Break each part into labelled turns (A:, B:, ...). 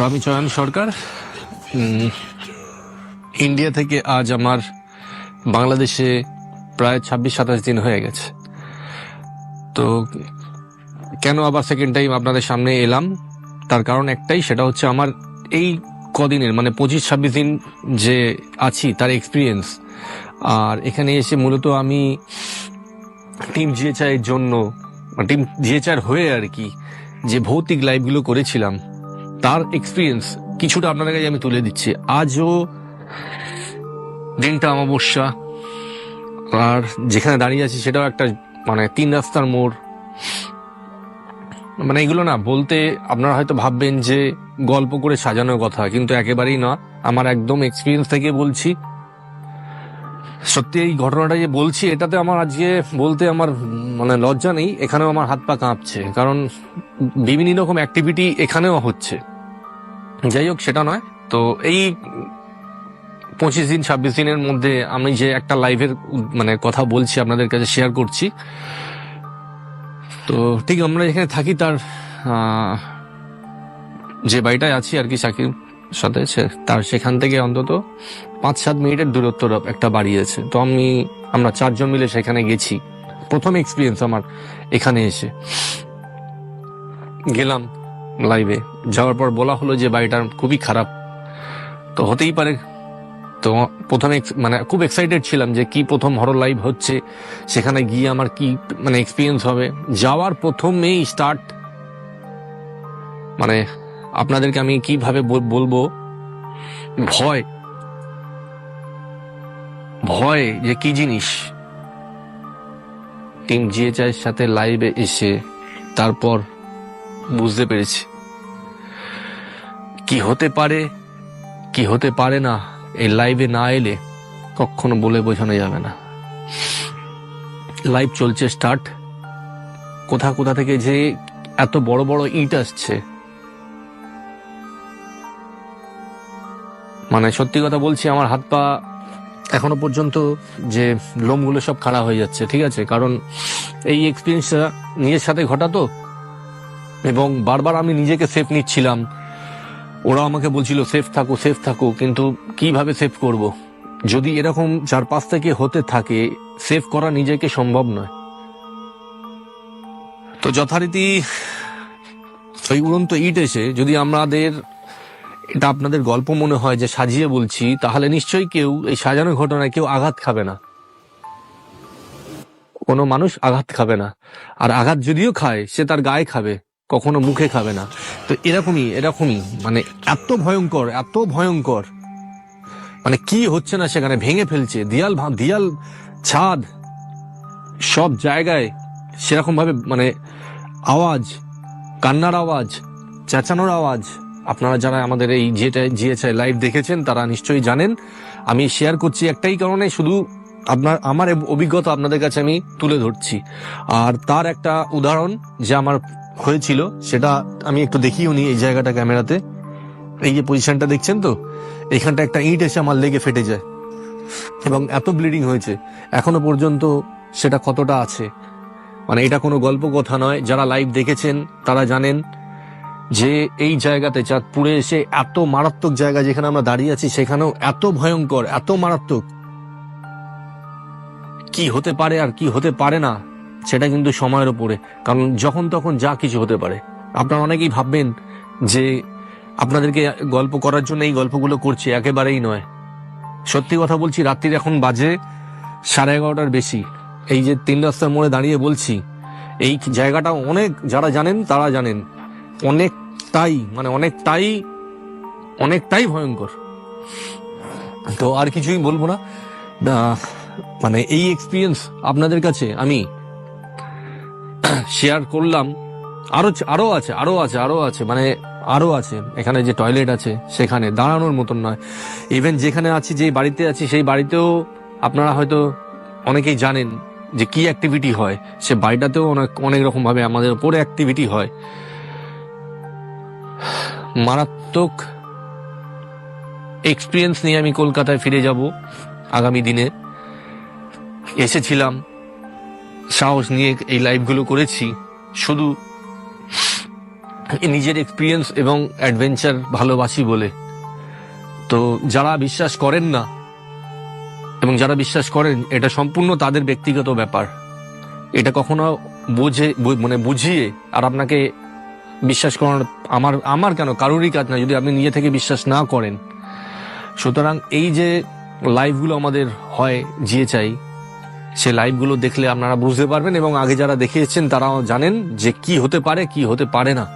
A: তো আমি চয়ন সরকার ইন্ডিয়া থেকে আজ আমার বাংলাদেশে প্রায় ছাব্বিশ, সাতাশ দিন হয়ে গেছে। তো কেন আবার সেকেন্ড টাইম আপনাদের সামনে এলাম? তার কারণ একটাই, সেটা হচ্ছে আমার এই কদিনের মানে পঁচিশ, ছাব্বিশ দিন যে আছি, তার এক্সপিরিয়েন্স আর এখানে এসে মূলত আমি টিম জিএচআই এর জন্য টিম জিএচআর হয়ে আর কি, যে ভৌতিক লাইভগুলো করেছিলাম তার এক্সপিরিয়েন্স কিছুটা আপনাদের কাছে আমি তুলে দিচ্ছি। আজও দিনটা অমাবস্যা, আর যেখানে দাঁড়িয়ে আছি সেটাও একটা মানে তিন রাস্তার মোড়। মানে এগুলো না বলতে আপনারা হয়তো ভাববেন যে গল্প করে সাজানোর কথা, কিন্তু একেবারেই না। আমার একদম এক্সপিরিয়েন্স থেকে বলছি। সত্যি এই ঘটনাটা যে বলছি, এটাতে আমার আজকে বলতে আমার মানে লজ্জা নেই। এখানেও আমার হাত পা কাঁপছে, কারণ বিভিন্ন রকম অ্যাক্টিভিটি এখানেও হচ্ছে। যাই হোক, সেটা নয়। তো এই পঁচিশ দিন, ছাব্বিশ দিনের মধ্যে আমি যে একটা লাইভের মানে কথা বলছি আপনাদের কাছে শেয়ার করছি। তো ঠিক আমরা এখানে থাকি, তার যে বাড়িটায় আছি আর কি, সাকিব সাথে তার সেখান থেকে অন্তত পাঁচ, সাত মিনিটের দূরত্ব একটা বাড়ি আছে। তো আমি, আমরা চারজন মিলে সেখানে গেছি। প্রথম এক্সপিরিয়েন্স আমার এখানে এসে। গেলাম। লাইভে যাওয়ার পর বলা হলো যে বাড়িটা খুবই খারাপ। তো হতেই পারে। তো প্রথমে মানে খুব এক্সাইটেড ছিলাম যে কি প্রথম হরর লাইভ হচ্ছে, সেখানে গিয়ে আমার কি মানে এক্সপিরিয়েন্স হবে। যাওয়ার প্রথমেই স্টার্ট মানে আপনাদেরকে আমি কীভাবে বল- বলব? ভয়। ভয় যে কি জিনিস? টিম জিএচআই সাথে লাইভে এসে, তারপর বুঝতে পেরেছি। কি হতে পারে, কি হতে পারে না, এই লাইভে না এলে কখনো বলে বোঝানো যাবে না। লাইভ চলছে স্টার্ট কোথা কোথা থেকে যে এত বড় বড় ইট আসছে। মানে সত্যি কথা বলছি, আমার হাত পা এখনও পর্যন্ত যে লোমগুলো সব খাড়া হয়ে যাচ্ছে, ঠিক আছে? কারণ এই এক্সপিরিয়েন্সটা নিজের সাথে ঘটাতো এবং বারবার আমি নিজেকে সেফ নিচ্ছিলাম। ওরা আমাকে বলছিল সেফ থাকো সেফ থাকো, কিন্তু কীভাবে সেফ করব। যদি এরকম চারপাশ থেকে হতে থাকে সেফ করা নিজেকে সম্ভব নয়। তো যথারীতি ওই উড়ন্ত ইট এসে যদি আমাদের, এটা আপনাদের গল্প মনে হয় যে সাজিয়ে বলছি, তাহলে নিশ্চয়ই কেউ এই সাজানো ঘটনায় কেউ আঘাত খাবে না। কোনো মানুষ আঘাত খাবে না। আর আঘাত যদিও খায়, সে তার গায়ে খাবে। কখনো মুখে খাবে না। তো এরকমই এরকমই মানে এত ভয়ঙ্কর এত ভয়ঙ্কর। মানে কি হচ্ছে না সেখানে ভেঙে ফেলছে, দিয়াল দিয়াল, ছাদ, সব জায়গায় সেরকম ভাবে মানে আওয়াজ, কান্নার আওয়াজ, চেঁচানোর আওয়াজ। আপনারা যারা আমাদের এই যেটা জিএচআই লাইভ দেখেছেন, তারা নিশ্চয়ই জানেন। আমি শেয়ার করছি একটাই কারণে, শুধু আপনার, আমার অভিজ্ঞতা আপনাদের কাছে আমি তুলে ধরছি। আর তার একটা উদাহরণ যে আমার হয়েছিল, সেটা আমি একটু দেখিও নি এই জায়গাটা ক্যামেরাতে। এই যে পজিশনটা দেখছেন তো, এখানটা একটা ইট এসে আমার লেগে ফেটে যায়। এবং এত ব্লিডিং হয়েছে, এখনও পর্যন্ত সেটা কতটা আছে? মানে এটা কোনো গল্প কথা নয়, যারা লাইভ দেখেছেন তারা জানেন যে এই জায়গাতে চাঁদপুরে এসে এত মারাত্মক জায়গা যেখানে আমরা দাঁড়িয়ে আছি, সেখানেও এত ভয়ঙ্কর, এত মারাত্মক। কি হতে পারে আর কি হতে পারে না? সেটা কিন্তু সময়ের ওপরে কারণ যখন তখন যা কিছু হতে পারে। আপনারা অনেকেই ভাববেন যে আপনাদেরকে গল্প করার জন্য এই গল্পগুলো করছি, একেবারেই নয়। সত্যি কথা বলছি, রাত্রির এখন বাজে সাড়ে এগারোটার বেশি। এই যে তিন রাস্তার মোড়ে দাঁড়িয়ে বলছি, এই জায়গাটা অনেক, যারা জানেন তারা জানেন, অনেকটাই মানে অনেকটাই অনেকটাই ভয়ঙ্কর। তো আর কিছুই বলব না। মানে এই এক্সপিরিয়েন্স আপনাদের কাছে, আমি শেয়ার করলাম। আরও আরও আছে আরও আছে আরও আছে মানে আরও আছে। এখানে যে টয়লেট আছে, সেখানে দাঁড়ানোর মতন নয়। ইভেন যেখানে আছি যে বাড়িতে আছি, সেই বাড়িতেও আপনারা হয়তো অনেকেই জানেন যে কি অ্যাক্টিভিটি হয়। সে বাড়িটাতেও অনেক অনেক রকম ভাবে আমাদের উপরে অ্যাক্টিভিটি হয়। মারাত্মক এক্সপিরিয়েন্স নিয়ে আমি কলকাতায় ফিরে যাব আগামী দিনে। এসেছিলাম। সাহস নিয়ে এই লাইভগুলো করেছি। শুধু নিজের এক্সপিরিয়েন্স এবং অ্যাডভেঞ্চার ভালোবাসি বলে। তো যারা বিশ্বাস করেন না, এবং যারা বিশ্বাস করেন, এটা সম্পূর্ণ তাদের ব্যক্তিগত ব্যাপার। এটা কখনো বুঝে মানে বুঝিয়ে আর আপনাকে বিশ্বাস করানো আমার আমার কেন? কারোরই কাজ না, যদি আপনি নিজে থেকে বিশ্বাস না করেন। সুতরাং এই যে লাইভগুলো আমাদের হয় জিয়ে চাই সে লাইভগুলো দেখলে আপনারা বুঝতে পারবেন এবং আগে যারা দেখিয়েছেন তারাও জানেন যে কি হতে পারে কি হতে পারে না।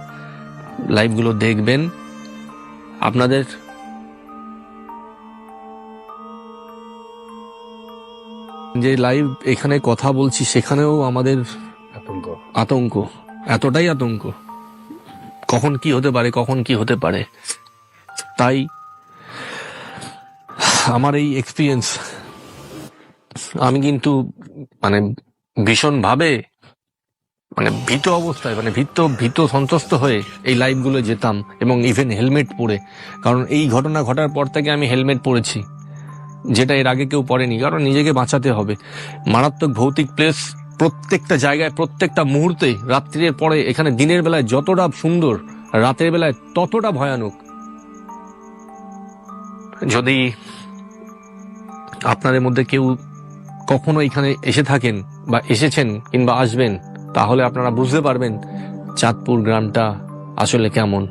A: লাইভগুলো দেখবেন। আপনাদের যে লাইভ এখানে কথা বলছি সেখানেও আমাদের
B: আতঙ্ক।
A: আতঙ্ক। এতটাই আতঙ্ক। কখন কি হতে পারে কখন কি হতে পারে। তাই আমার এই এক্সপিরিয়েন্স আমি কিন্তু মানে ভীষণ ভাবে মানে ভীত অবস্থায় মানে ভীত ভীত সন্তুষ্ট হয়ে এই লাইভগুলো যেতাম এবং ইভেন হেলমেট পরে। কারণ এই ঘটনা ঘটার পর থেকে আমি হেলমেট পরেছি, যেটা এর আগে কেউ পড়েনি কারণ নিজেকে বাঁচাতে হবে। মারাত্মক ভৌতিক প্লেস প্রত্যেকটা জায়গায়, প্রত্যেকটা মুহূর্তে, রাত্রির পরে, এখানে দিনের বেলায় যতটা সুন্দর, রাতের বেলায় ততটা ভয়ানক। যদি আপনাদের মধ্যে কেউ কখনো এখানে এসে থাকেন বা এসেছেন কিংবা আসবেন, তাহলে আপনারা বুঝতে পারবেন চাঁদপুর গ্রামটা আসলে কেমন।